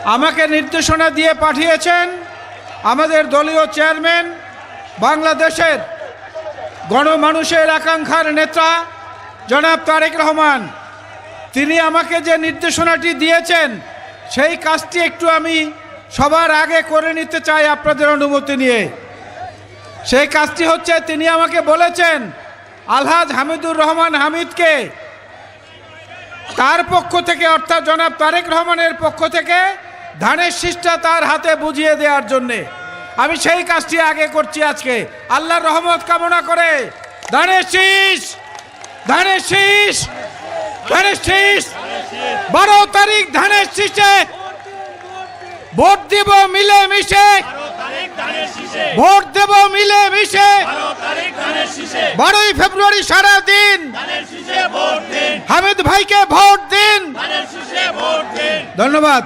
আমাকে নির্দেশনা দিয়ে পাঠিয়েছেন আমাদের দলীয় চেয়ারম্যান, বাংলাদেশের গণমানুষের আকাঙ্ক্ষার নেতা, জনাব তারেক রহমান। তিনি আমাকে যে নির্দেশনাটি দিয়েছেন, সেই কাজটি একটু আমি সবার আগে করে নিতে চাই আপনাদের অনুমতি নিয়ে। সেই কাজটি হচ্ছে, তিনি আমাকে বলেছেন, আলহাজ হামিদুর রহমান হামিদকে তার পক্ষ থেকে, অর্থাৎ জনাব তারেক রহমানের পক্ষ থেকে ধানের শীষটা তার হাতে বুঝিয়ে দেওয়ার জন্যে। আমি সেই কাজটি আগে করছি আজকে। আল্লাহর রহমত কামনা করে। ধানের শীষ! ধানের শীষ! ধানের শীষ! বারো তারিখ ধানের শীষে ভোট দিব মিলে মিশে ভোট দেব মিলে মিশে বারোই ফেব্রুয়ারি সারা দিন হামিদ ভাইকে ভোট দিন। ধন্যবাদ।